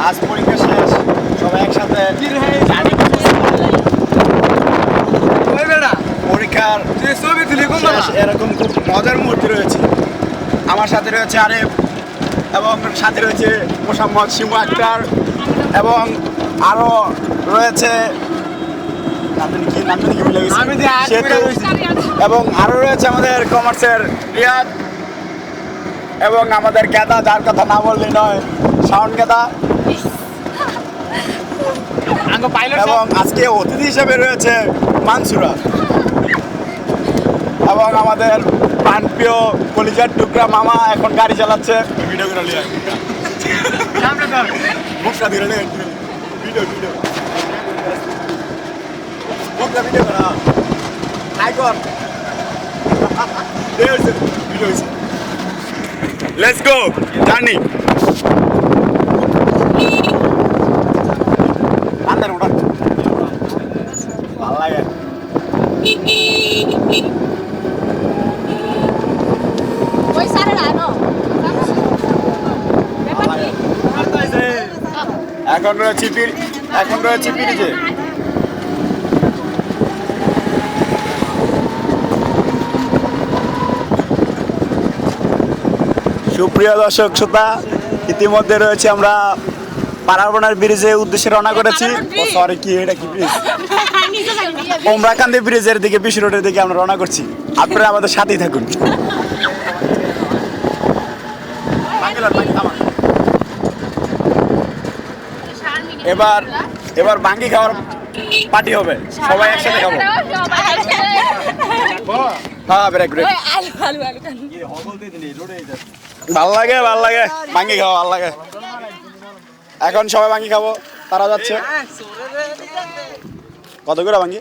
সাথে পরীক্ষার শেষ এরকম খুব মজার মুহূর্তে রয়েছে। আমার সাথে রয়েছে আরেফ এবং সাথে রয়েছে মোসাম্মদ শিমু আক্তার এবং আরও রয়েছে। এবং আরও রয়েছে আমাদের কমার্সের রিয়াদ এবং আমাদের গেদা যার কথা না বললে নয় শাওন গেদা এবং আজকে অতিথি হিসেবে রয়েছে মানসুরা। এবং আমাদের প্রাণপ্রিয় কলিজার টুকরা মামা এখন গাড়ি চালাচ্ছে। ভিডিও ভিডিও গো জার্নি আন্দার এখন রয়েছে পির এখন রয়েছে পিরিজে সুপ্রিয় দর্শক শ্রোতা ইতিমধ্যে রয়েছে আমরা পারাবনার ব্রিজে উদ্দেশ্যে রওনা করেছি। সরি কি এটা কি ব্রিজ? ওমরাকান্দি ব্রিজের দিকে বিশ রোডের দিকে আমরা রওনা করছি। আপনারা আমাদের সাথেই থাকুন। এবার এবার বাঙ্গি খাওয়ার পার্টি হবে। সবাই একসাথে খাব। হ্যাঁ ভালো লাগে ভালো লাগে। ভাঙ্গি খাওয়া, ভালো লাগে। এখন সবাই ভাঙ্গি খাব। তারা যাচ্ছে। പത്ത് കൂടെ വാങ്ങി